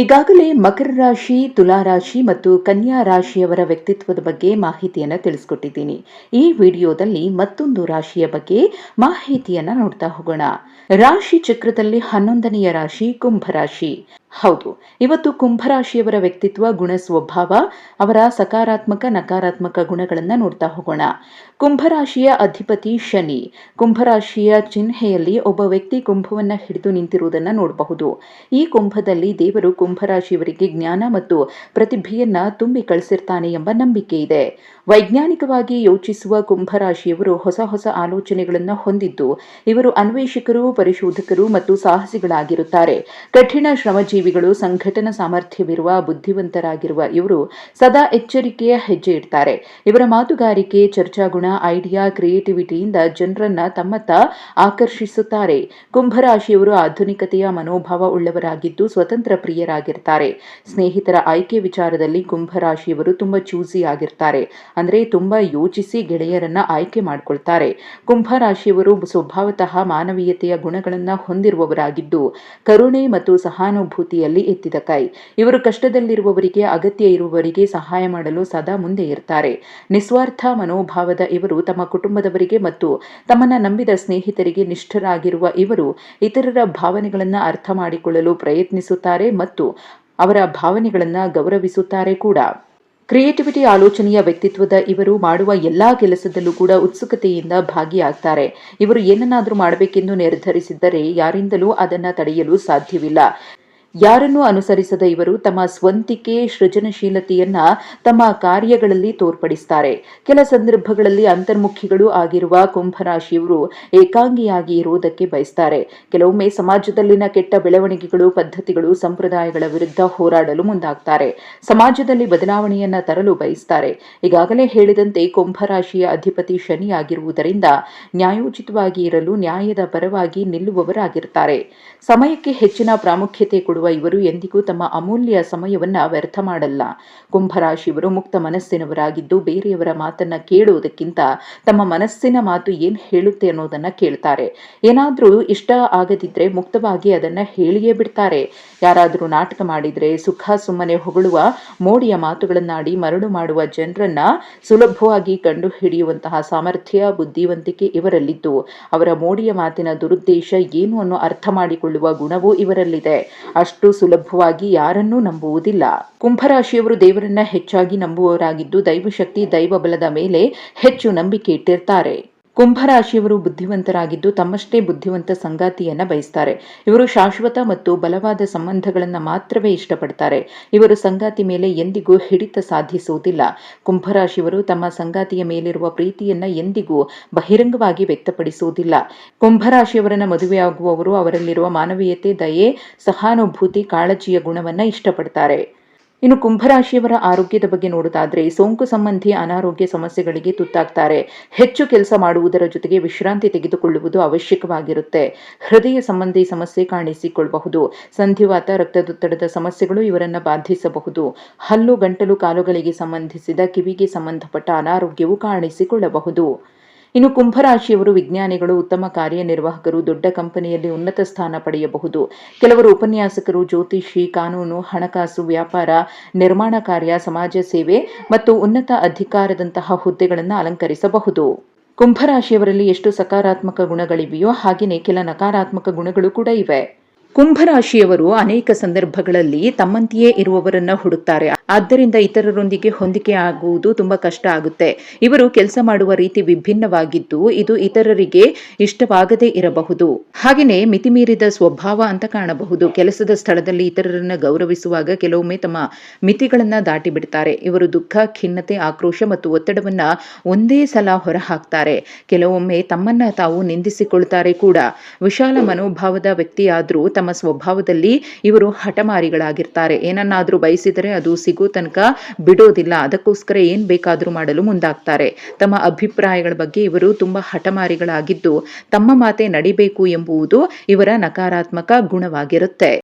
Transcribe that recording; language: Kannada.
ಈಗಾಗಲೇ ಮಕರ ರಾಶಿ, ತುಲಾ ರಾಶಿ ಮತ್ತು ಕನ್ಯಾ ರಾಶಿಯವರ ವ್ಯಕ್ತಿತ್ವದ ಬಗ್ಗೆ ಮಾಹಿತಿಯನ್ನು ತಿಳಿಸ್ಕೊಟ್ಟಿದ್ದೀನಿ. ಈ ವಿಡಿಯೋದಲ್ಲಿ ಮತ್ತೊಂದು ರಾಶಿಯ ಬಗ್ಗೆ ಮಾಹಿತಿಯನ್ನು ನೋಡ್ತಾ ಹೋಗೋಣ. ರಾಶಿ ಚಕ್ರದಲ್ಲಿ ಹನ್ನೊಂದನೆಯ ರಾಶಿ ಕುಂಭರಾಶಿ ಹೌದು. ಇವತ್ತು ಕುಂಭರಾಶಿಯವರ ವ್ಯಕ್ತಿತ್ವ, ಗುಣ, ಸ್ವಭಾವ, ಅವರ ಸಕಾರಾತ್ಮಕ, ನಕಾರಾತ್ಮಕ ಗುಣಗಳನ್ನು ನೋಡ್ತಾ ಹೋಗೋಣ. ಕುಂಭರಾಶಿಯ ಅಧಿಪತಿ ಶನಿ. ಕುಂಭರಾಶಿಯ ಚಿಹ್ನೆಯಲ್ಲಿ ಒಬ್ಬ ವ್ಯಕ್ತಿ ಕುಂಭವನ್ನ ಹಿಡಿದು ನಿಂತಿರುವುದನ್ನು ನೋಡಬಹುದು. ಈ ಕುಂಭದಲ್ಲಿ ದೇವರು ಕುಂಭರಾಶಿಯವರಿಗೆ ಜ್ಞಾನ ಮತ್ತು ಪ್ರತಿಭೆಯನ್ನ ತುಂಬಿ ಕಳಿಸಿರ್ತಾನೆ ಎಂಬ ನಂಬಿಕೆ ಇದೆ. ವೈಜ್ಞಾನಿಕವಾಗಿ ಯೋಚಿಸುವ ಕುಂಭರಾಶಿಯವರು ಹೊಸ ಹೊಸ ಆಲೋಚನೆಗಳನ್ನು ಹೊಂದಿದ್ದು, ಇವರು ಅನ್ವೇಷಕರು, ಪರಿಶೋಧಕರು ಮತ್ತು ಸಾಹಸಿಗಳಾಗಿರುತ್ತಾರೆ. ಕಠಿಣ ಶ್ರಮಜೀವಿಗಳು ಸಂಘಟನಾ ಸಾಮರ್ಥ್ಯವಿರುವ ಬುದ್ಧಿವಂತರಾಗಿರುವ ಇವರು ಸದಾ ಎಚ್ಚರಿಕೆಯ ಹೆಜ್ಜೆ ಇಡ್ತಾರೆ. ಇವರ ಮಾತುಗಾರಿಕೆ, ಚರ್ಚಾಗುಣ, ಐಡಿಯಾ, ಕ್ರಿಯೇಟಿವಿಟಿಯಿಂದ ಜನರನ್ನ ತಮ್ಮತ್ತ ಆಕರ್ಷಿಸುತ್ತಾರೆ. ಕುಂಭರಾಶಿಯವರು ಆಧುನಿಕತೆಯ ಮನೋಭಾವ ಉಳ್ಳವರಾಗಿದ್ದು ಸ್ವತಂತ್ರ ಪ್ರಿಯರಾಗಿರ್ತಾರೆ. ಸ್ನೇಹಿತರ ಆಯ್ಕೆ ವಿಚಾರದಲ್ಲಿ ಕುಂಭರಾಶಿಯವರು ತುಂಬಾ ಚೂಸಿ ಆಗಿರ್ತಾರೆ. ಅಂದ್ರೆ ತುಂಬಾ ಯೋಚಿಸಿ ಗೆಳೆಯರನ್ನ ಆಯ್ಕೆ ಮಾಡಿಕೊಳ್ತಾರೆ. ಕುಂಭರಾಶಿಯವರು ಸ್ವಭಾವತಃ ಮಾನವೀಯತೆಯ ಗುಣಗಳನ್ನ ಹೊಂದಿರುವವರಾಗಿದ್ದು, ಕರುಣೆ ಮತ್ತು ಸಹಾನುಭೂತಿಯಲ್ಲಿ ಎತ್ತಿದ ಕೈ. ಇವರು ಕಷ್ಟದಲ್ಲಿರುವವರಿಗೆ, ಅಗತ್ಯ ಇರುವವರಿಗೆ ಸಹಾಯ ಮಾಡಲು ಸದಾ ಮುಂದೆ ಇರ್ತಾರೆ. ನಿಸ್ವಾರ್ಥ ಮನೋಭಾವದ ಇವರು ತಮ್ಮ ಕುಟುಂಬದವರಿಗೆ ಮತ್ತು ತಮ್ಮನ್ನ ನಂಬಿದ ಸ್ನೇಹಿತರಿಗೆ ನಿಷ್ಠರಾಗಿರುವ ಇವರು ಇತರರ ಭಾವನೆಗಳನ್ನ ಅರ್ಥ ಮಾಡಿಕೊಳ್ಳಲು ಪ್ರಯತ್ನಿಸುತ್ತಾರೆ ಮತ್ತು ಅವರ ಭಾವನೆಗಳನ್ನ ಗೌರವಿಸುತ್ತಾರೆ ಕೂಡ. ಕ್ರಿಯೇಟಿವಿಟಿ ಆಲೋಚನೆಯ ವ್ಯಕ್ತಿತ್ವದ ಇವರು ಮಾಡುವ ಎಲ್ಲಾ ಕೆಲಸದಲ್ಲೂ ಕೂಡ ಉತ್ಸುಕತೆಯಿಂದ ಭಾಗಿಯಾಗ್ತಾರೆ. ಇವರು ಏನನ್ನಾದರೂ ಮಾಡಬೇಕೆಂದು ನಿರ್ಧರಿಸಿದ್ದರೆ ಯಾರಿಂದಲೂ ಅದನ್ನು ತಡೆಯಲು ಸಾಧ್ಯವಿಲ್ಲ. ಯಾರನ್ನೂ ಅನುಸರಿಸದ ಇವರು ತಮ್ಮ ಸ್ವಂತಿಕೆ, ಸೃಜನಶೀಲತೆಯನ್ನ ತಮ್ಮ ಕಾರ್ಯಗಳಲ್ಲಿ ತೋರ್ಪಡಿಸ್ತಾರೆ. ಕೆಲ ಸಂದರ್ಭಗಳಲ್ಲಿ ಅಂತರ್ಮುಖಿಗಳು ಆಗಿರುವ ಕುಂಭರಾಶಿಯವರು ಏಕಾಂಗಿಯಾಗಿ ಇರುವುದಕ್ಕೆ ಬಯಸ್ತಾರೆ. ಕೆಲವೊಮ್ಮೆ ಸಮಾಜದಲ್ಲಿನ ಕೆಟ್ಟ ಬೆಳವಣಿಗೆಗಳು, ಪದ್ಧತಿಗಳು, ಸಂಪ್ರದಾಯಗಳ ವಿರುದ್ಧ ಹೋರಾಡಲು ಮುಂದಾಗ್ತಾರೆ. ಸಮಾಜದಲ್ಲಿ ಬದಲಾವಣೆಯನ್ನ ತರಲು ಬಯಸ್ತಾರೆ. ಈಗಾಗಲೇ ಹೇಳಿದಂತೆ ಕುಂಭರಾಶಿಯ ಅಧಿಪತಿ ಶನಿಯಾಗಿರುವುದರಿಂದ ನ್ಯಾಯೋಚಿತವಾಗಿ ಇರಲು ನ್ಯಾಯದ ಪರವಾಗಿ ನಿಲ್ಲುವವರಾಗಿರುತ್ತಾರೆ ಸಮಯಕ್ಕೆ ಹೆಚ್ಚಿನ ಪ್ರಾಮುಖ್ಯತೆ ಕೊಡುವ ಇವರು ಎಂದಿಗೂ ತಮ್ಮ ಅಮೂಲ್ಯ ಸಮಯವನ್ನ ವ್ಯರ್ಥ ಮಾಡಲ್ಲ. ಕುಂಭರಾಶಿಯವರು ಮುಕ್ತ ಮನಸ್ಸಿನವರಾಗಿದ್ದು ಬೇರೆಯವರ ಮಾತನ್ನ ಕೇಳುವುದಕ್ಕಿಂತ ತಮ್ಮ ಮನಸ್ಸಿನ ಮಾತು ಏನ್ ಹೇಳುತ್ತೆ ಅನ್ನೋದನ್ನ ಕೇಳ್ತಾರೆ. ಏನಾದ್ರೂ ಇಷ್ಟ ಆಗದಿದ್ರೆ ಮುಕ್ತವಾಗಿ ಅದನ್ನ ಹೇಳಿಯೇ ಬಿಡ್ತಾರೆ. ಯಾರಾದರೂ ನಾಟಕ ಮಾಡಿದರೆ ಸುಖ ಸುಮ್ಮನೆ ಹೊಗಳುವ, ಮೋಡಿಯ ಮಾತುಗಳನ್ನಾಡಿ ಮರಳು ಮಾಡುವ ಜನರನ್ನ ಸುಲಭವಾಗಿ ಕಂಡು ಹಿಡಿಯುವಂತಹ ಸಾಮರ್ಥ್ಯ, ಬುದ್ಧಿವಂತಿಕೆ ಇವರಲ್ಲಿದ್ದು. ಅವರ ಮೋಡಿಯ ಮಾತಿನ ದುರುದ್ದೇಶ ಏನು ಅನ್ನೋ ಅರ್ಥ ಮಾಡಿಕೊಳ್ಳುವ ಗುಣವೂ ಇವರಲ್ಲಿದೆ. ಅಷ್ಟು ಸುಲಭವಾಗಿ ಯಾರನ್ನೂ ನಂಬುವುದಿಲ್ಲ. ಕುಂಭರಾಶಿಯವರು ದೇವರನ್ನ ಹೆಚ್ಚಾಗಿ ನಂಬುವವರಾಗಿದ್ದು ದೈವಶಕ್ತಿ ದೈವ ಬಲದ ಮೇಲೆ ಹೆಚ್ಚು ನಂಬಿಕೆ ಇಟ್ಟಿರ್ತಾರೆ. ಕುಂಭರಾಶಿಯವರು ಬುದ್ಧಿವಂತರಾಗಿದ್ದು ತಮ್ಮಷ್ಟೇ ಬುದ್ಧಿವಂತ ಸಂಗಾತಿಯನ್ನ ಬಯಸ್ತಾರೆ. ಇವರು ಶಾಶ್ವತ ಮತ್ತು ಬಲವಾದ ಸಂಬಂಧಗಳನ್ನು ಮಾತ್ರವೇ ಇಷ್ಟಪಡ್ತಾರೆ. ಇವರು ಸಂಗಾತಿ ಮೇಲೆ ಎಂದಿಗೂ ಹಿಡಿತ ಸಾಧಿಸುವುದಿಲ್ಲ. ಕುಂಭರಾಶಿಯವರು ತಮ್ಮ ಸಂಗಾತಿಯ ಮೇಲಿರುವ ಪ್ರೀತಿಯನ್ನ ಎಂದಿಗೂ ಬಹಿರಂಗವಾಗಿ ವ್ಯಕ್ತಪಡಿಸುವುದಿಲ್ಲ. ಕುಂಭರಾಶಿಯವರನ್ನ ಮದುವೆಯಾಗುವವರು ಅವರಲ್ಲಿರುವ ಮಾನವೀಯತೆ, ದಯೆ, ಸಹಾನುಭೂತಿ, ಕಾಳಜಿಯ ಗುಣವನ್ನ ಇಷ್ಟಪಡ್ತಾರೆ. ಇನ್ನು ಕುಂಭರಾಶಿಯವರ ಆರೋಗ್ಯದ ಬಗ್ಗೆ ನೋಡುತ್ತಾದ್ರೆ ಸೋಂಕು ಸಂಬಂಧಿ ಅನಾರೋಗ್ಯ ಸಮಸ್ಯೆಗಳಿಗೆ ತುತ್ತಾಗ್ತಾರೆ. ಹೆಚ್ಚು ಕೆಲಸ ಮಾಡುವುದರ ಜೊತೆಗೆ ವಿಶ್ರಾಂತಿ ತೆಗೆದುಕೊಳ್ಳುವುದು ಅವಶ್ಯಕವಾಗಿರುತ್ತೆ. ಹೃದಯ ಸಂಬಂಧಿ ಸಮಸ್ಯೆ ಕಾಣಿಸಿಕೊಳ್ಳಬಹುದು. ಸಂಧಿವಾತ, ರಕ್ತದೊತ್ತಡದ ಸಮಸ್ಯೆಗಳು ಇವರನ್ನ ಬಾಧಿಸಬಹುದು. ಹಲ್ಲು, ಗಂಟಲು, ಕಾಲುಗಳಿಗೆ ಸಂಬಂಧಿಸಿದ ಕಿವಿಗೆ ಸಂಬಂಧಪಟ್ಟ ಅನಾರೋಗ್ಯವು ಕಾಣಿಸಿಕೊಳ್ಳಬಹುದು. ಇನ್ನು ಕುಂಭರಾಶಿಯವರು ವಿಜ್ಞಾನಿಗಳು, ಉತ್ತಮ ಕಾರ್ಯನಿರ್ವಾಹಕರು, ದೊಡ್ಡ ಕಂಪನಿಯಲ್ಲಿ ಉನ್ನತ ಸ್ಥಾನ ಪಡೆಯಬಹುದು. ಕೆಲವರು ಉಪನ್ಯಾಸಕರು, ಜ್ಯೋತಿಷಿ, ಕಾನೂನು, ಹಣಕಾಸು, ವ್ಯಾಪಾರ, ನಿರ್ಮಾಣ ಕಾರ್ಯ, ಸಮಾಜ ಸೇವೆ ಮತ್ತು ಉನ್ನತ ಅಧಿಕಾರದಂತಹ ಹುದ್ದೆಗಳನ್ನು ಅಲಂಕರಿಸಬಹುದು. ಕುಂಭರಾಶಿಯವರಲ್ಲಿ ಎಷ್ಟು ಸಕಾರಾತ್ಮಕ ಗುಣಗಳಿವೆಯೋ ಹಾಗೆಯೇ ಕೆಲ ನಕಾರಾತ್ಮಕ ಗುಣಗಳು ಕೂಡ ಇವೆ. ಕುಂಭರಾಶಿಯವರು ಅನೇಕ ಸಂದರ್ಭಗಳಲ್ಲಿ ತಮ್ಮಂತೆಯೇ ಇರುವವರನ್ನ ಹುಡುಕ್ತಾರೆ. ಆದ್ದರಿಂದ ಇತರರೊಂದಿಗೆ ಹೊಂದಿಕೆ ಆಗುವುದು ತುಂಬಾ ಕಷ್ಟ ಆಗುತ್ತೆ. ಇವರು ಕೆಲಸ ಮಾಡುವ ರೀತಿ ವಿಭಿನ್ನವಾಗಿದ್ದು ಇದು ಇತರರಿಗೆ ಇಷ್ಟವಾಗದೇ ಇರಬಹುದು. ಹಾಗೆಯೇ ಮಿತಿಮೀರಿದ ಸ್ವಭಾವ ಅಂತ ಕಾಣಬಹುದು. ಕೆಲಸದ ಸ್ಥಳದಲ್ಲಿ ಇತರರನ್ನ ಗೌರವಿಸುವಾಗ ಕೆಲವೊಮ್ಮೆ ತಮ್ಮ ಮಿತಿಗಳನ್ನ ದಾಟಿ ಬಿಡ್ತಾರೆ ಇವರು ದುಃಖ, ಖಿನ್ನತೆ, ಆಕ್ರೋಶ ಮತ್ತು ಒತ್ತಡವನ್ನ ಒಂದೇ ಸಲ ಹೊರಹಾಕ್ತಾರೆ. ಕೆಲವೊಮ್ಮೆ ತಮ್ಮನ್ನ ತಾವು ನಿಂದಿಸಿಕೊಳ್ತಾರೆ ಕೂಡ. ವಿಶಾಲ ಮನೋಭಾವದ ವ್ಯಕ್ತಿಯಾದ್ರೂ ತಮ್ಮ ಸ್ವಭಾವದಲ್ಲಿ ಇವರು ಹಠಮಾರಿಗಳಾಗಿರ್ತಾರೆ. ಏನನ್ನಾದರೂ ಬಯಸಿದರೆ ಅದು ಸಿಗೋ ತನಕ ಬಿಡೋದಿಲ್ಲ. ಅದಕ್ಕೋಸ್ಕರ ಏನ್ ಬೇಕಾದರೂ ಮಾಡಲು ಮುಂದಾಗ್ತಾರೆ. ತಮ್ಮ ಅಭಿಪ್ರಾಯಗಳ ಬಗ್ಗೆ ಇವರು ತುಂಬಾ ಹಠಮಾರಿಗಳಾಗಿದ್ದು ತಮ್ಮ ಮಾತೆ ನಡಿಬೇಕು ಎಂಬುವುದು ಇವರ ನಕಾರಾತ್ಮಕ ಗುಣವಾಗಿರುತ್ತೆ.